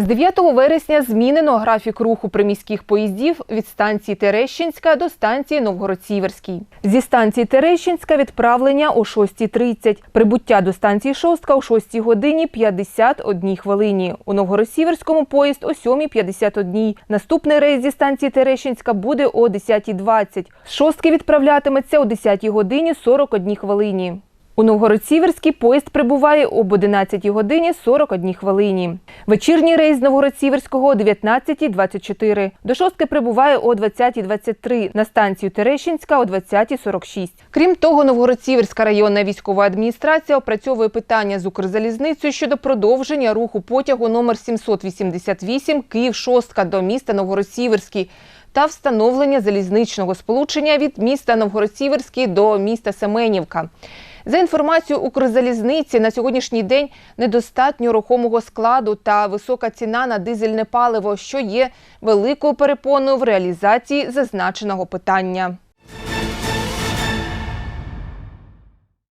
З 9 вересня змінено графік руху приміських поїздів від станції Терещинська до станції Новгород-Сіверський. Зі станції Терещинська відправлення о 6.30, прибуття до станції Шостка о 6 годині 51 хвилині. У Новгород-Сіверському поїзд о 7.51. Наступний рейс зі станції Терещинська буде о 10.20. З Шостки відправлятиметься о 10 годині 41 хвилині. У Новгород-Сіверський поїзд прибуває об 11 годині 41 хвилині. Вечірній рейс з Новгород-Сіверського о 19.24. До Шостки прибуває о 20.23. На станцію Терещинська о 20.46. Крім того, Новгород-Сіверська районна військова адміністрація опрацьовує питання з Укрзалізницею щодо продовження руху потягу номер 788 Київ-Шостка до міста Новгород-Сіверський та встановлення залізничного сполучення від міста Новгород-Сіверський до міста Семенівка. За інформацією Укрзалізниці, на сьогоднішній день недостатньо рухомого складу та висока ціна на дизельне паливо, що є великою перепоною в реалізації зазначеного питання.